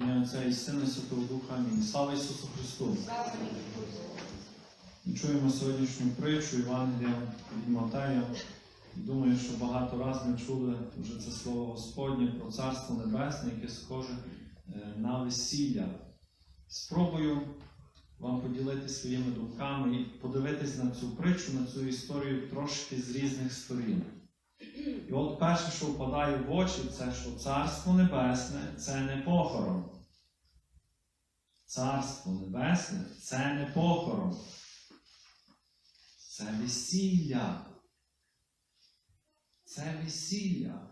ім'я Отця і Сина і Святого Духа. Амінь. Слава Ісусу Христу! Ми чуємо сьогоднішню притчу Євангелія від Матея. Думаю, що багато разів ми чули вже це слово Господнє про Царство Небесне, яке схоже е, на весілля. Спробую вам поділитися своїми думками і подивитись на цю притчу, на цю історію трошки з різних сторін. І от перше, що впадає в очі, це що Царство Небесне це не похорон. Царство Небесне це не похорон. Це весілля. Це весілля.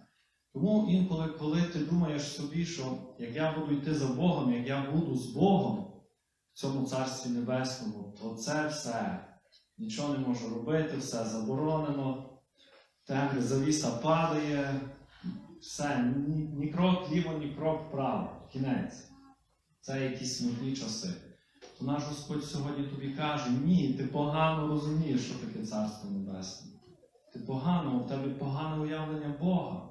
Тому інколи, коли ти думаєш собі, що як я буду йти за Богом, як я буду з Богом в цьому Царстві Небесному, то це все. Нічого не можу робити, все заборонено, темря завіса падає, все, ні, ні крок ліво, ні крок вправо. Кінець. Це якісь смутні часи. То наш Господь сьогодні тобі каже, ні, ти погано розумієш, що таке Царство Небесне. Ти погано, у тебе погане уявлення Бога.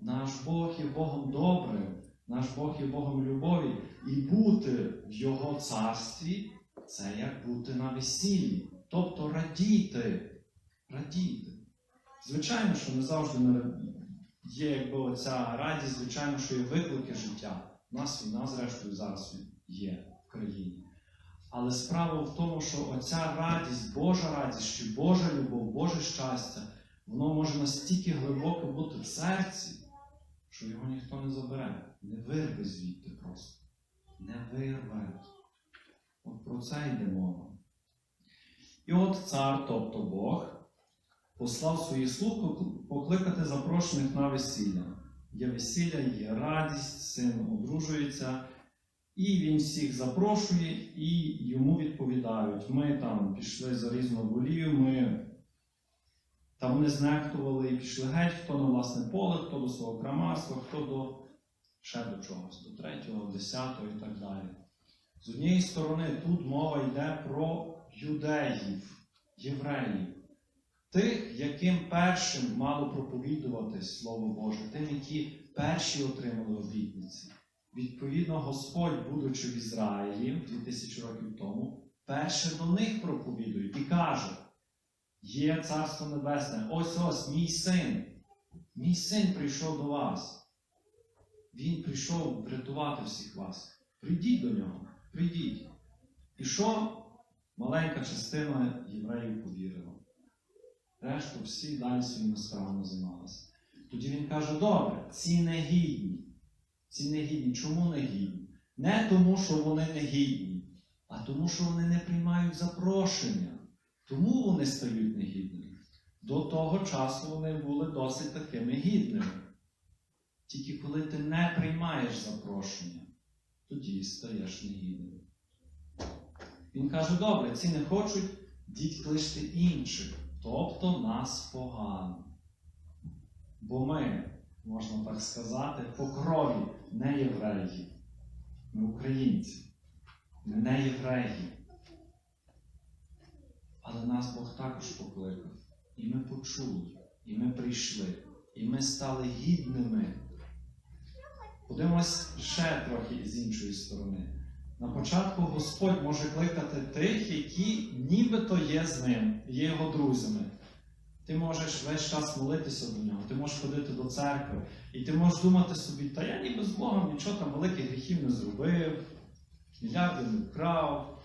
Наш Бог є Богом добрим, наш Бог є Богом любові. І бути в Його царстві це як бути на весіллі. Тобто радіти. Радіти. Звичайно, що не завжди є якби оця радість, звичайно, що є виклики життя. У нас війна, зрештою, зараз є в країні. Але справа в тому, що оця радість, Божа радість, чи Божа любов, Боже щастя, воно може настільки глибоко бути в серці, що його ніхто не забере. Не вирве звідти просто. Не вирве. От про це йде мова. І от цар, тобто Бог, послав своїх слуг покликати запрошених на весілля. Є весілля, є радість, син одружується. І він всіх запрошує, і йому відповідають: ми там пішли за різну волію, ми там не знехтували і пішли геть, хто на власне поле, хто до свого крамарства, хто до ще до чогось, до третього, десятого і так далі. З однієї сторони, тут мова йде про юдеїв, євреїв, тих, яким першим мало проповідувати Слово Боже, тим, які перші отримали обітниці. Відповідно, Господь, будучи в Ізраїлі 2000 років тому, перше до них проповідує і каже: є Царство Небесне, ось ось мій син. Мій син прийшов до вас. Він прийшов врятувати всіх вас. Прийдіть до нього, прийдіть. І що маленька частина євреїв повірила? Решту всі далі своїми справами займалися. Тоді він каже: добре, ці негідні. Ці негідні. Чому негідні? Не тому, що вони негідні, а тому, що вони не приймають запрошення. Тому вони стають негідними. До того часу вони були досить такими гідними. Тільки коли ти не приймаєш запрошення, тоді стаєш негідним. Він каже: добре, ці не хочуть, діть кличте інших, тобто нас погано. Бо ми можна так сказати, по крові не євреї. Ми українці, ми не євреї. Але нас Бог також покликав. І ми почули, і ми прийшли, і ми стали гідними. Подивимось ще трохи з іншої сторони. На початку Господь може кликати тих, які нібито є з ним, є його друзями. Ти можеш весь час молитися до нього, ти можеш ходити до церкви, і ти можеш думати собі, та я ніби з Богом нічого там великих гріхів не зробив, мільярди не вкрав,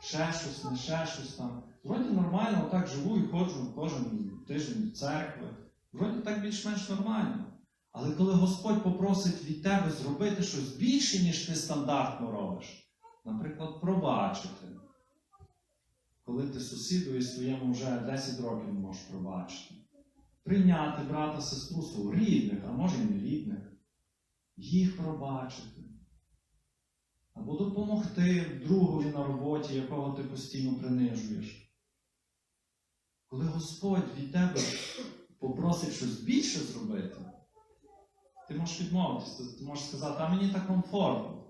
ще щось, не ще щось там. Вроді нормально, отак живу і ходжу кожен тиждень до церкви. Вроді так більш-менш нормально. Але коли Господь попросить від тебе зробити щось більше, ніж ти стандартно робиш, наприклад, пробачити. Коли ти сусідові своєму вже 10 років не можеш пробачити. Прийняти брата, сестру свого рідних, а може і не рідних, їх пробачити. Або допомогти другові на роботі, якого ти постійно принижуєш. Коли Господь від тебе попросить щось більше зробити, ти можеш відмовитися, ти можеш сказати, а мені так комфортно.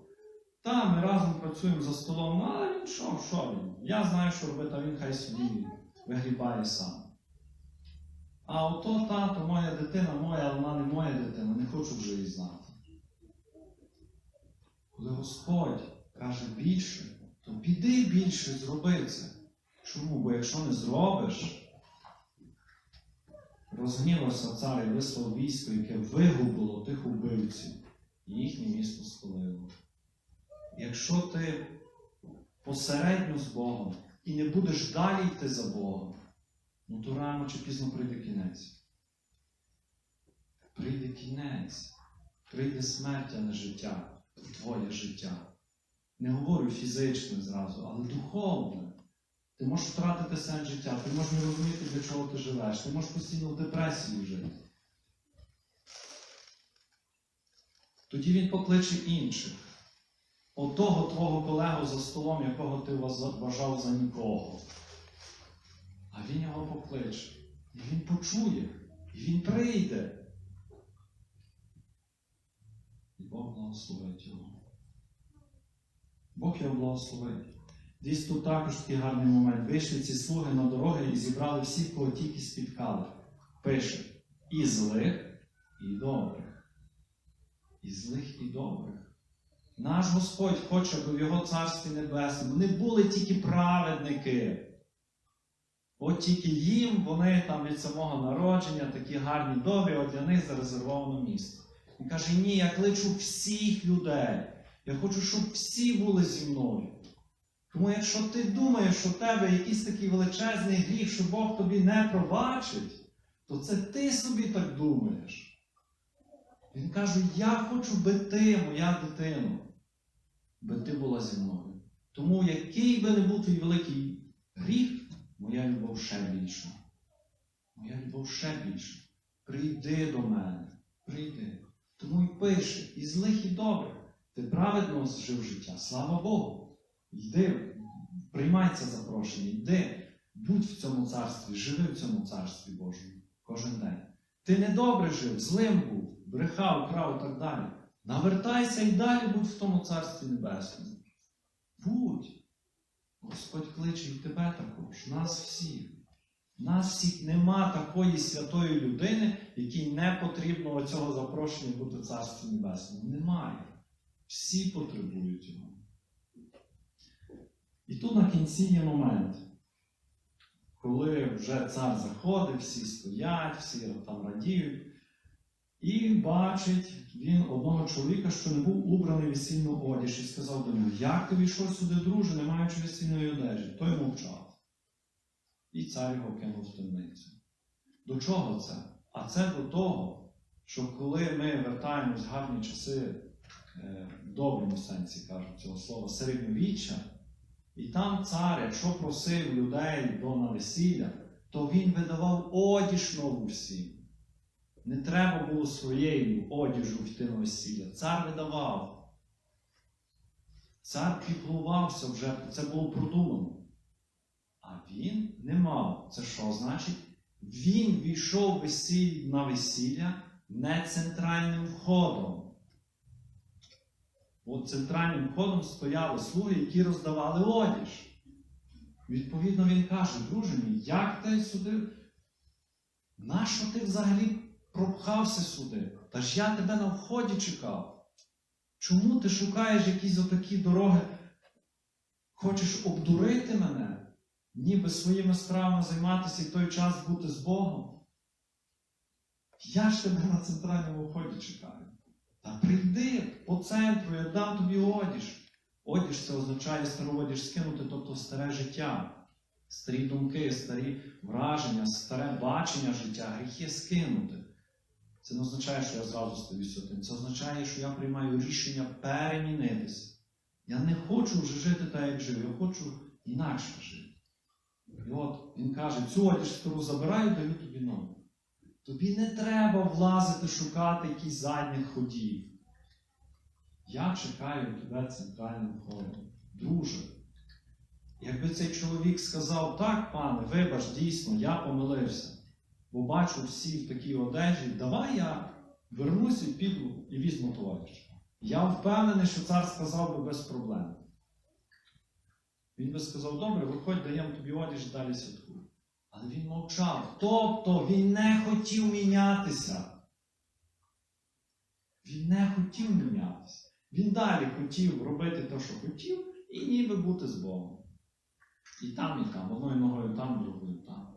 Та, ми разом працюємо за столом, а він що, що він? Я знаю, що робити, а він хай собі вигрібає сам. А ото тато, моя дитина моя, але вона не моя дитина, не хочу вже її знати. Коли Господь каже більше, то піди більше зроби це. Чому? Бо якщо не зробиш, розгнівався цар і вислав військо, яке вигубило тих убивців, і їхнє місто спалило. Якщо ти посередньо з Богом і не будеш далі йти за Богом, ну то рано чи пізно прийде кінець. Прийде кінець, прийде смерть, а не життя, твоє життя. Не говорю фізичне зразу, але духовне. Ти можеш втратити сенс життя, ти можеш не розуміти, для чого ти живеш, ти можеш постійно в депресії жити. Тоді він покличе інших. Отого твого колегу за столом, якого ти вважав- за нікого. А він його покличе. І він почує, і він прийде. І Бог благословить його. Бог його благословить. Десь тут також такий гарний момент. Вийшли ці слуги на дороги і зібрали всіх, кого тільки спіткали. Пише: і злих, і добрих. І злих, і добрих. Наш Господь хоче, аби в Його Царстві Небесному не були тільки праведники. От тільки їм вони там від самого народження такі гарні добрі, от для них зарезервовано місце. Він каже: ні, я кличу всіх людей. Я хочу, щоб всі були зі мною. Тому якщо ти думаєш, що в тебе якийсь такий величезний гріх, що Бог тобі не пробачить, то це ти собі так думаєш. Він каже, я хочу, би ти, моя дитино, би ти була зі мною. Тому який би не був твій великий гріх, моя любов ще більша. Моя любов ще більша. Прийди до мене, прийди. Тому й пише, і злих, і добрих. Ти праведно жив життя, слава Богу. Йди, приймай це запрошення, йди, будь в цьому царстві, живи в цьому царстві Божому кожен день. Ти недобре жив, злим був, брехав, крав і так далі. Навертайся і далі будь в тому царстві небесному. Будь. Господь кличе і тебе також, нас всіх. Нас всіх нема такої святої людини, якій не потрібно оцього запрошення бути в царстві небесному. Немає. Всі потребують його. І тут на кінці є момент, коли вже цар заходить, всі стоять, всі там радіють, і бачить він одного чоловіка, що не був убраний весільну одіж, і сказав до нього, як ти війшов сюди, друже, не маючи весільної одежі? Той мовчав. І цар його кинув в темницю. До чого це? А це до того, що коли ми вертаємось в гарні часи, е, в доброму сенсі кажуть цього слова, середньовіччя, і там цар, якщо просив людей до на весілля, то він видавав одіж нову всім. Не треба було своєю одіжу йти на весілля. Цар видавав. Цар піклувався вже, це було продумано. А він не мав. Це що значить? Він війшов на весілля не центральним входом. От центральним входом стояли слуги, які роздавали одіж. Відповідно, він каже, друже мій, як ти сюди? Нащо ти взагалі пропхався сюди? Та ж я тебе на вході чекав. Чому ти шукаєш якісь отакі дороги? Хочеш обдурити мене, ніби своїми справами займатися і в той час бути з Богом? Я ж тебе на центральному вході чекаю. Та прийди по центру, я дам тобі одіж. Одіж це означає стару одіж скинути, тобто старе життя, старі думки, старі враження, старе бачення життя, гріхи скинути. Це не означає, що я зразу стаю святим. Це означає, що я приймаю рішення перемінитися. Я не хочу вже жити так, як жив, я хочу інакше жити. І от він каже, цю одіж стару забираю, даю тобі нову. Тобі не треба влазити, шукати якісь задніх ходів. Я чекаю тебе центральним входом. Друже. Якби цей чоловік сказав, так, пане, вибач, дійсно, я помилився, бо бачу всі в такій одежі, давай я вернуся і піду і візьму товариш. Я впевнений, що цар сказав би без проблем. Він би сказав, добре, виходь, даємо тобі одіж, далі святкуй. Але він мовчав. Тобто він не хотів мінятися. Він не хотів мінятися. Він далі хотів робити те, що хотів, і ніби бути з Богом. І там, і там, одною ногою там, другою там.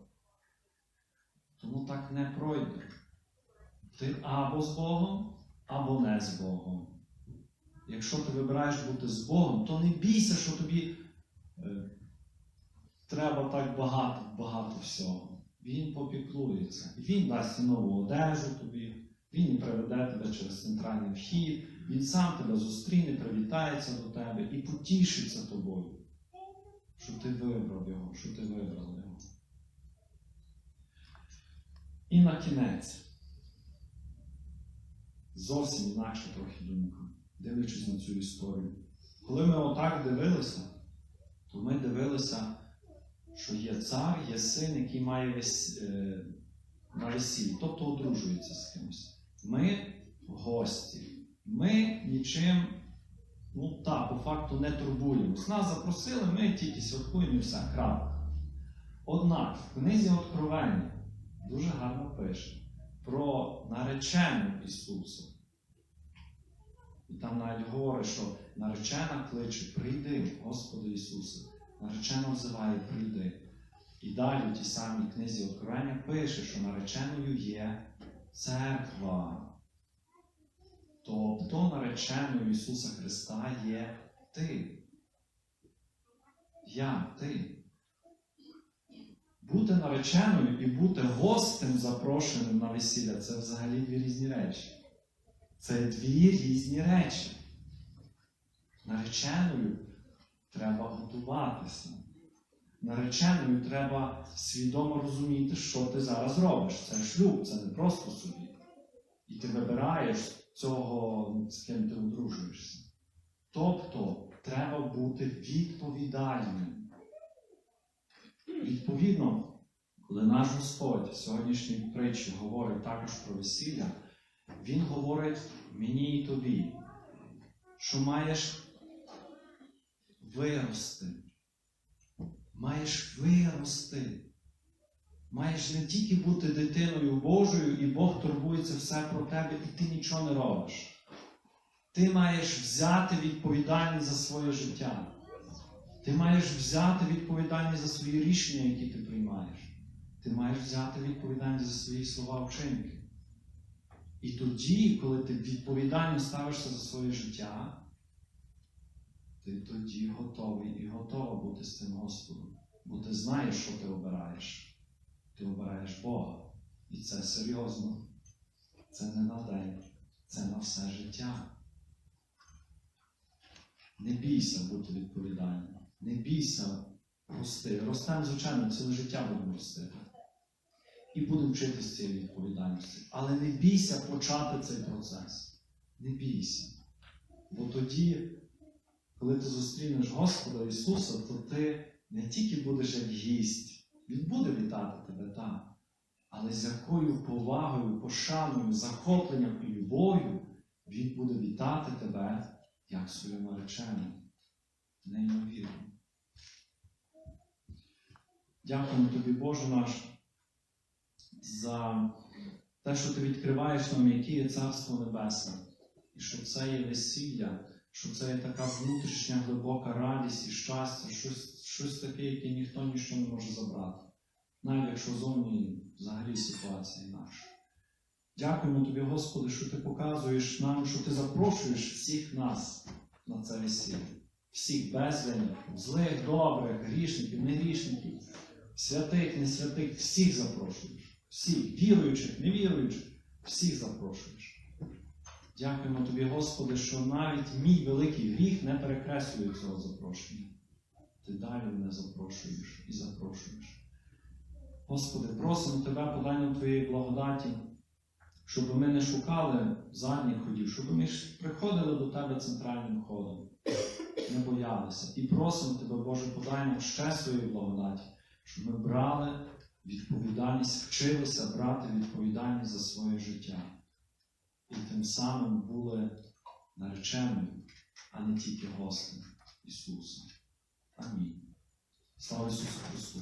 Тому так не пройде. Ти або з Богом, або не з Богом. Якщо ти вибираєш бути з Богом, то не бійся, що тобі е, треба так багато, багато всього. Він попіклується. Він дасть нову одежу тобі, він приведе тебе через центральний вхід, він сам тебе зустріне, привітається до тебе і потішиться тобою, що ти вибрав його, що ти вибрав його. І на кінець. Зовсім інакша трохи думка, дивлячись на цю історію. Коли ми отак дивилися, то ми дивилися, що є цар, є син, який має вес... е, на весіллі, тобто одружується з кимось. Ми гості. Ми нічим, ну так, по факту не турбуємось. Нас запросили, ми тільки святкуємо і все, крапка. Однак в книзі Откровення дуже гарно пише про наречену Ісуса. І там навіть говорить, що наречена кличе, прийди, Господи Ісусе. Наречена взиває, прийди. І далі в тій самій книзі Откровення пише, що нареченою є церква. Тобто нареченою Ісуса Христа є ти. Я, ти. Бути нареченою і бути гостем, запрошеним на весілля це взагалі дві різні речі. Це дві різні речі. Нареченою треба готуватися. Нареченою треба свідомо розуміти, що ти зараз робиш. Це шлюб, це не просто собі. І ти вибираєш цього, з ким ти одружуєшся. Тобто треба бути відповідальним. Відповідно, коли наш Господь в сьогоднішній притчі говорить також про весілля, Він говорить мені і тобі, що маєш вирости. Маєш вирости. Маєш не тільки бути дитиною Божою, і Бог турбується все про тебе, і ти нічого не робиш. Ти маєш взяти відповідальність за своє життя. Ти маєш взяти відповідальність за свої рішення, які ти приймаєш. Ти маєш взяти відповідальність за свої слова вчинки. І тоді, коли ти відповідально ставишся за своє життя, ти тоді готовий і готова бути з цим Господом. Бо ти знаєш, що ти обираєш. Ти обираєш Бога. І це серйозно. Це не на день, це на все життя. Не бійся бути відповідальним. Не бійся рости. Ростемо, звичайно, ціле життя будемо ростити. І будемо вчитися цієї відповідальності. Але не бійся почати цей процес. Не бійся. Бо тоді, коли ти зустрінеш Господа Ісуса, то ти не тільки будеш як гість, Він буде вітати тебе там, але з якою повагою, пошаною, захопленням і любов'ю Він буде вітати тебе як свою наречену. Неймовірно. Дякуємо тобі, Боже наш, за те, що ти відкриваєш нам, яке є Царство Небесне, і що це є весілля, що це є така внутрішня глибока радість і щастя, щось, щось таке, яке ніхто ніщо не може забрати, навіть якщо зовні взагалі ситуація інакша. Дякуємо тобі, Господи, що ти показуєш нам, що ти запрошуєш всіх нас на це весілля. Всіх без злих, добрих, грішників, негрішників, святих, несвятих, всіх запрошуєш. Всіх, віруючих, невіруючих, всіх запрошуєш. Дякуємо тобі, Господи, що навіть мій великий гріх не перекреслює цього запрошення. Ти далі мене запрошуєш і запрошуєш. Господи, просимо Тебе подай нам Твоєї благодаті, щоб ми не шукали задніх ходів, щоб ми приходили до Тебе центральним ходом, не боялися. І просимо Тебе, Боже, подай нам ще своєї благодаті, щоб ми брали відповідальність, вчилися брати відповідальність за своє життя. І тим самим були нареченими, а не тільки гостем Ісуса. Амінь. Слава Ісусу Христу!